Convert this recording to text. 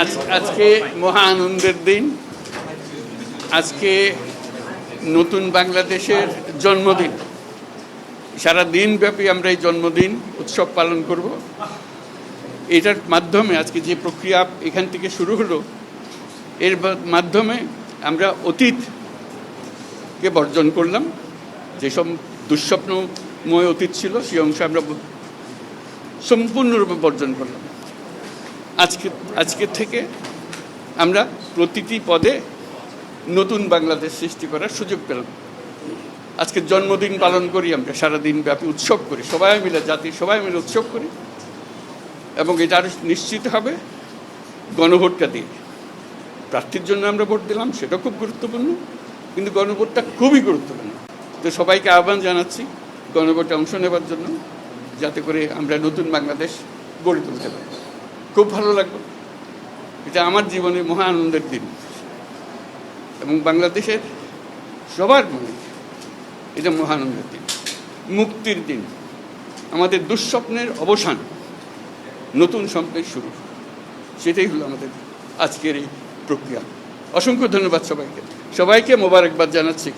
আজ আজকে মহা আনন্দের দিন। আজকে নতুন বাংলাদেশের জন্মদিন। সারা দিনব্যাপী আমরা এই জন্মদিন, উৎসব পালন করব। এটার মাধ্যমে আজকে যে প্রক্রিয়া এখান থেকে শুরু হলো, এর মাধ্যমে আমরা অতীতকে বর্জন করলাম। যেসব দুঃস্বপ্নময় অতীত ছিল, সেই অংশ আমরা সম্পূর্ণরূপে বর্জন করলাম। আজকে আজকে থেকে আমরা প্রতিটি পদে নতুন বাংলাদেশ সৃষ্টি করার সুযোগ পেলাম। আজকে জন্মদিন পালন করি আমরা, সারাদিন ব্যাপী উৎসব করি। সবাই মিলে, জাতি সবাই মিলে উৎসব করি। এবং এটা আরও নিশ্চিত হবে গণভোটটা দিয়ে। প্রার্থীর জন্য আমরা ভোট দিলাম, সেটা খুব গুরুত্বপূর্ণ, কিন্তু গণভোটটা খুবই গুরুত্বপূর্ণ। তো সবাইকে আহ্বান জানাচ্ছি গণভোটে অংশ নেবার জন্য, যাতে করে আমরা নতুন বাংলাদেশ গড়ে তুলতে পারি। খুব ভালো লাগল। এটা আমার জীবনে মহা আনন্দের দিন। এবং বাংলাদেশের সবার মনে এটা মহা আনন্দের দিন। মুক্তির দিন। আমাদের দুঃস্বপ্নের অবসান। নতুন স্বপ্নের শুরু। সেটাই হলো আমাদের আজকের এই প্রক্রিয়া। অসংখ্য ধন্যবাদ সবাইকে। সবাইকে মোবারকবাদ জানাচ্ছি।